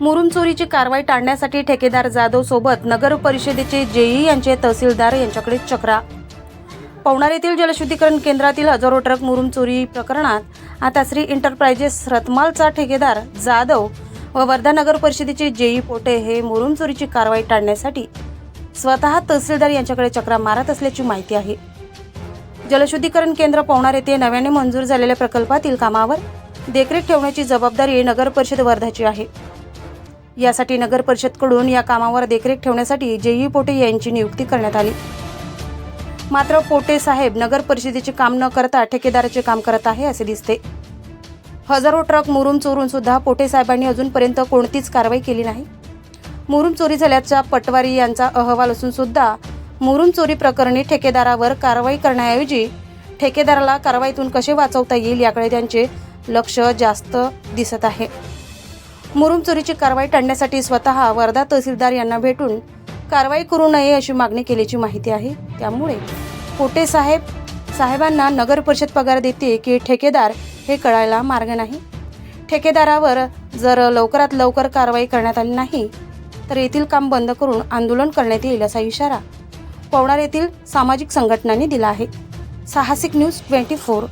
मुरुम चोरीची कारवाई टाळण्यासाठी ठेकेदार जाधव सोबत नगर परिषदेचे जेई यांचे तहसीलदार यांच्याकडे चक्रा. पवनार येथील जलशुद्धीकरण केंद्रातील हजारो ट्रक मुरुम चोरी प्रकरणात आता श्री एंटरप्राइजेस रतमालचा ठेकेदार जाधव व वर्धा नगर परिषदेचे जेई पोटे हे मुरुम चोरीची कारवाई टाळण्यासाठी स्वतः तहसीलदार यांच्याकडे चक्रा मारत असल्याची माहिती आहे. जलशुद्धीकरण केंद्र पवनार येथे नव्याने मंजूर झालेल्या प्रकल्पातील कामावर देखरेख ठेवण्याची जबाबदारी नगर परिषद वर्धाची आहे. यासाठी नगर परिषदकडून या कामावर देखरेख ठेवण्यासाठी जेई पोटे यांची नियुक्ती करण्यात आली. मात्र पोटे साहेब नगर परिषदेचे काम न करता ठेकेदाराचे काम करत आहे असे दिसते. हजारो ट्रक मुरुम चोरून सुद्धा पोटे साहेबांनी अजूनपर्यंत कोणतीच कारवाई केली नाही. मुरुम चोरी झाल्याचा पटवारी यांचा अहवाल असून सुद्धा मुरुम चोरी प्रकरणी ठेकेदारावर कारवाई करण्याऐवजी ठेकेदाराला कारवाईतून कसे वाचवता येईल याकडे त्यांचे लक्ष जास्त दिसत आहे. मुरुम चोरीची कारवाई टाळण्यासाठी स्वतः वर्धा तहसीलदार यांना भेटून कारवाई करू नये अशी मागणी केल्याची माहिती आहे. त्यामुळे कोटे साहेब साहेबांना नगर परिषद पगार देते की ठेकेदार हे कळायला मार्ग नाही. ठेकेदारावर जर लवकरात लवकर कारवाई करण्यात आली नाही तर येथील काम बंद करून आंदोलन करण्यात येईल असा इशारा पवनार येथील सामाजिक संघटनांनी दिला आहे. साहसिक न्यूज ट्वेंटी फोर.